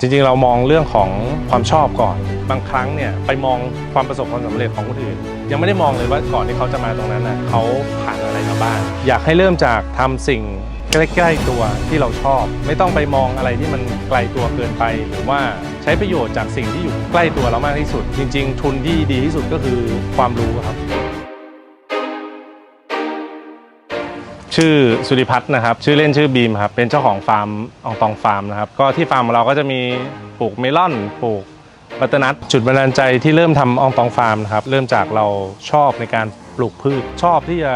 จริงๆ เรามองเรื่องของความชอบก่อน บางครั้งเนี่ยไปมองความประสบความสำเร็จของคนอื่น ยังไม่ได้มองเลยว่าก่อนที่เขาจะมาตรงนั้นน่ะเขาผ่านอะไรมาบ้าง อยากให้เริ่มจากทำสิ่งใกล้ๆตัวที่เราชอบ ไม่ต้องไปมองอะไรที่มันไกลตัวเกินไป หรือว่าใช้ประโยชน์จากสิ่งที่อยู่ใกล้ตัวเรามากที่สุด จริง ๆ ทุนที่ดีที่สุดก็คือความรู้ครับ ชื่อสุริพัฒน์นะครับ ชื่อเล่นชื่อบีมครับ เป็นเจ้าของฟาร์มอองตองฟาร์มนะครับ ก็ที่ฟาร์มของเราก็จะมีปลูกเมลอนปลูกบัตเตอร์นัทจุดบันดาลใจที่เริ่มทำอองตองฟาร์มนะครับ เริ่มจากเราชอบในการ ปลูกพืชชอบที่จะ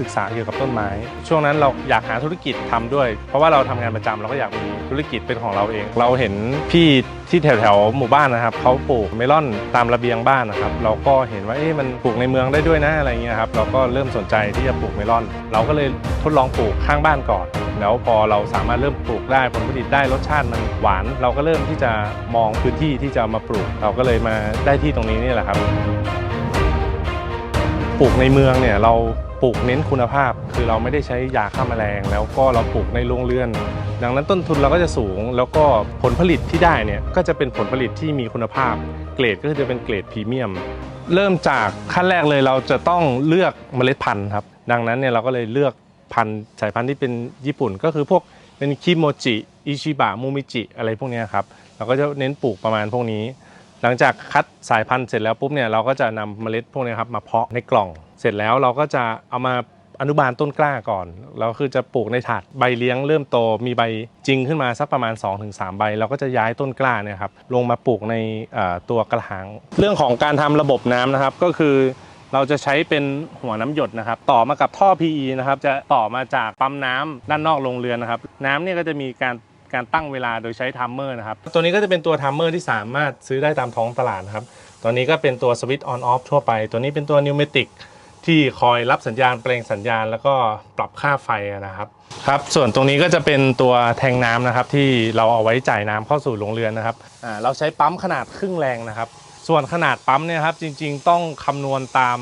ศึกษาเกี่ยวกับต้นไม้ ช่วงนั้นเราอยากหาธุรกิจทำด้วย เพราะว่าเราทำงานประจำเราก็อยากมีธุรกิจเป็นของเราเอง เราเห็นพี่ที่แถวแถวหมู่บ้านนะครับเขาปลูกเมลอนตามระเบียงบ้านนะครับ เราก็เห็นว่าเอ๊ะมันปลูกในเมืองได้ด้วยนะอะไรเงี้ยครับเราก็เริ่มสนใจที่จะปลูกเมลอน เราก็เลยทดลองปลูกข้างบ้านก่อน แล้วพอเราสามารถเริ่มปลูกได้ผลผลิตได้รสชาติมันหวาน เราก็เริ่มที่จะมองพื้นที่ที่จะมาปลูก เราก็เลยมาได้ที่ตรงนี้นี่แหละครับ ปลูกในเมืองเนี่ยเราปลูกเน้นคุณภาพ คือเราไม่ได้ใช้ยาฆ่าแมลง แล้วก็เราปลูกในโรงเรือน ดังนั้นต้นทุนเราก็จะสูง แล้วก็ผลผลิตที่ได้เนี่ยก็จะเป็นผลผลิตที่มีคุณภาพ เกรดก็จะเป็นเกรดพรีเมียม เริ่มจากขั้นแรกเลยเราจะต้องเลือกเมล็ดพันธุ์ครับดังนั้นเนี่ยเราก็เลยเลือกพันธุ์สายพันธุ์ที่เป็นญี่ปุ่น ก็คือพวกเป็นคิโมจิอิชิบะมูมิจิอะไรพวกนี้ครับเราก็จะเน้นปลูกประมาณพวกนี้ หลังจากคัดสายพันธุ์เสร็จแล้วปุ๊บเนี่ยเราก็จะนำเมล็ดพวกนี้ครับมาเพาะในกล่อง เสร็จแล้วเราก็จะเอามาอนุบาลต้นกล้าก่อนเราคือจะปลูกในถาดใบเลี้ยงเริ่มโตมีใบจริงขึ้นมาสักประมาณ 2-3 ใบ เราก็จะย้ายต้นกล้าเนี่ยครับลงมาปลูกในตัวกระถาง เรื่องของการทำระบบน้ำนะครับก็คือเราจะใช้เป็นหัวน้ำหยดนะครับ ต่อมากับท่อ PE นะครับจะต่อมาจากปั๊มน้ำด้านนอกโรงเรือนนะครับ น้ำเนี่ยก็จะมีการ การตั้งเวลาโดยใช้ทัมเมอร์นะครับ ตัวนี้ก็จะเป็นตัวทัมเมอร์ที่สามารถซื้อได้ตามท้องตลาดนะครับ ตัวนี้ก็เป็นตัวสวิตช์ออนออฟทั่วไป ตัวนี้เป็นตัวนิวเมติกที่คอยรับสัญญาณเปล่งสัญญาณแล้วก็ปรับค่าไฟนะครับครับ ส่วนตรงนี้ก็จะเป็นตัวแทงน้ำนะครับ ที่เราเอาไว้จ่ายน้ำเข้าสู่โรงเรือนนะครับอ่าเราใช้ปั๊มขนาดครึ่งแรงนะครับ ส่วนขนาดปั๊มเนี่ยครับจริง ๆ ต้องคำนวณตาม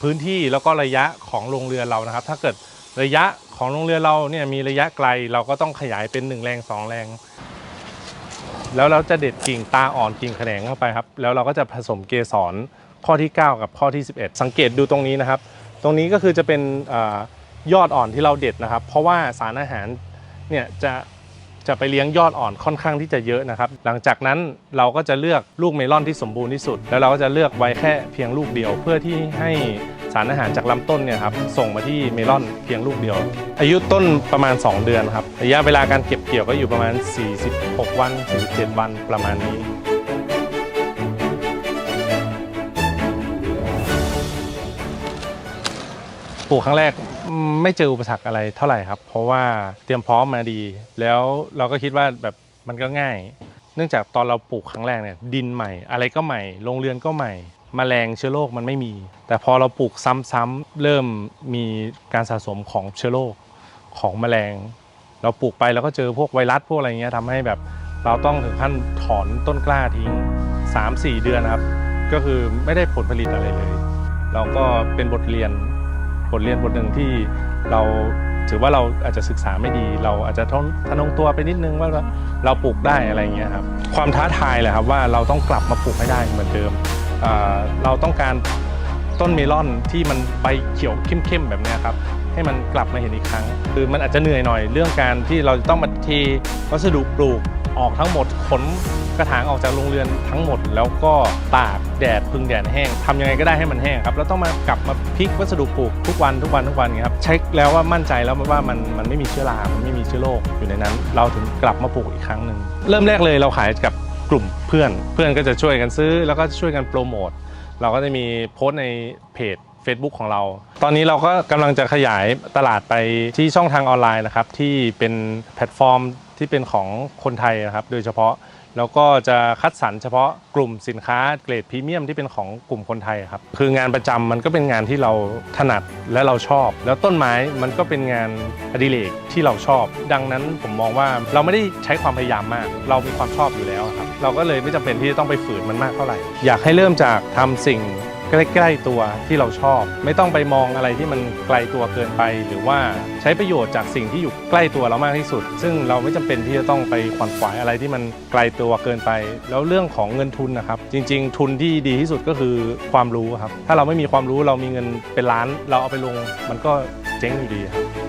พื้นที่แล้วก็ระยะของโรงเรือนเรานะครับ ถ้าเกิด ระยะของโรงเรือเราเนี่ยมีระยะไกลเราก็ต้องขยายเป็น1แรง2แรง แล้วเราจะเด็ดกิ่งตาอ่อนกิ่งแขนงเข้าไปครับ แล้วเราก็จะผสมเกสรข้อที่ 9 กับข้อที่ 11 สังเกตดูตรงนี้นะครับ ตรงนี้ก็คือจะเป็นอยอดอ่อนที่เราเด็ดนะครับ เพราะว่าสารอาหารเนี่ยจะจะไปเลี้ยงยอดอ่อนค่อนข้างที่จะเยอะนะครับ หลังจากนั้นเราก็จะเลือกลูกเมลอนที่สมบูรณ์ที่สุด แล้วเราก็จะเลือกไว้แค่เพียงลูกเดียวเพื่อที่ให้ สารอาหารจากลำต้นเนี่ยครับส่งมาที่เมลอนเพียงลูกเดียว อายุต้นประมาณ 2 เดือนครับระยะเวลาการเก็บเกี่ยวก็อยู่ประมาณ 46 วัน 47 วันประมาณนี้ปลูกครั้งแรกไม่เจออุปสรรคอะไรเท่าไหร่ครับ เพราะว่าเตรียมพร้อมมาดี แล้วเราก็คิดว่าแบบมันก็ง่าย เนื่องจากตอนเราปลูกครั้งแรกเนี่ยดินใหม่ อะไรก็ใหม่โรงเรือนก็ใหม่ แมลงเชื้อโรคมันไม่มี แต่พอเราปลูกซ้ำๆเริ่มมีการสะสมของเชื้อโรคของแมลง เราปลูกไปแล้วก็เจอพวกไวรัสพวกอะไรเงี้ยทำให้แบบเราต้องถึงขั้นถอนต้นกล้าทิ้ง 3-4 เดือนนะครับ ก็คือไม่ได้ผลผลิตอะไรเลย เราก็เป็นบทเรียนบทเรียนบทหนึ่งที่เราถือว่าเราอาจจะศึกษาไม่ดี เราอาจจะทนทะนงตัวไปนิดนึงว่าเราปลูกได้อะไรเงี้ยครับความท้าทายแหละครับว่าเราต้องกลับมาปลูกให้ได้เหมือนเดิม เราต้องการต้นเมลอนที่มันใบเขียวเข้มๆแบบนี้ครับให้มันกลับมาเห็นอีกครั้ง คือมันอาจจะเหนื่อยหน่อยเรื่องการที่เราจะต้องมาเทวัสดุปลูกออกทั้งหมดขนกระถางออกจากโรงเรือนทั้งหมด แล้วก็ตากแดดพึ่งแดดแห้งทำยังไงก็ได้ให้มันแห้งครับแล้วต้องมากลับมาพลิกวัสดุปลูกทุกวันทุกวันทุกวันครับเช็คแล้วว่ามั่นใจแล้วว่ามันมันไม่มีเชื้อรา มันไม่มีเชื้อโรคอยู่ในนั้น เราถึงกลับมาปลูกอีกครั้งหนึ่งเริ่มแรกเลยเราขายกับ กลุ่มเพื่อน เพื่อนก็จะช่วยกันซื้อ แล้วก็ช่วยกันโปรโมท เราก็จะมีโพสต์ในเพจ Facebook ของเรา ตอนนี้เราก็กำลังจะขยายตลาดไปที่ช่องทางออนไลน์นะครับ ที่เป็นแพลตฟอร์มที่เป็นของคนไทยนะครับ โดยเฉพาะ แล้วก็จะคัดสรรเฉพาะกลุ่มสินค้าเกรดพรีเมียมที่เป็นของกลุ่มคนไทยครับ คืองานประจำมันก็เป็นงานที่เราถนัดและเราชอบ แล้วต้นไม้มันก็เป็นงานอดิเรกที่เราชอบ ดังนั้นผมมองว่าเราไม่ได้ใช้ความพยายามมาก เรามีความชอบอยู่แล้วครับ เราก็เลยไม่จำเป็นที่จะต้องไปฝืนมันมากเท่าไหร่ อยากให้เริ่มจากทำสิ่ง ใกล้ๆตัวที่เราชอบ ไม่ต้องไปมองอะไรที่มันไกลตัวเกินไป หรือว่าใช้ประโยชน์จากสิ่งที่อยู่ใกล้ตัวเรามากที่สุด ซึ่งเราไม่จำเป็นที่จะต้องไปขวนขวายอะไรที่มันไกลตัวเกินไป แล้วเรื่องของเงินทุนนะครับ จริง ๆ ทุนที่ดีที่สุดก็คือความรู้ครับถ้าเราไม่มีความรู้เรามีเงินเป็นล้าน เราเอาไปลงมันก็เจ๊งอยู่ดีครับ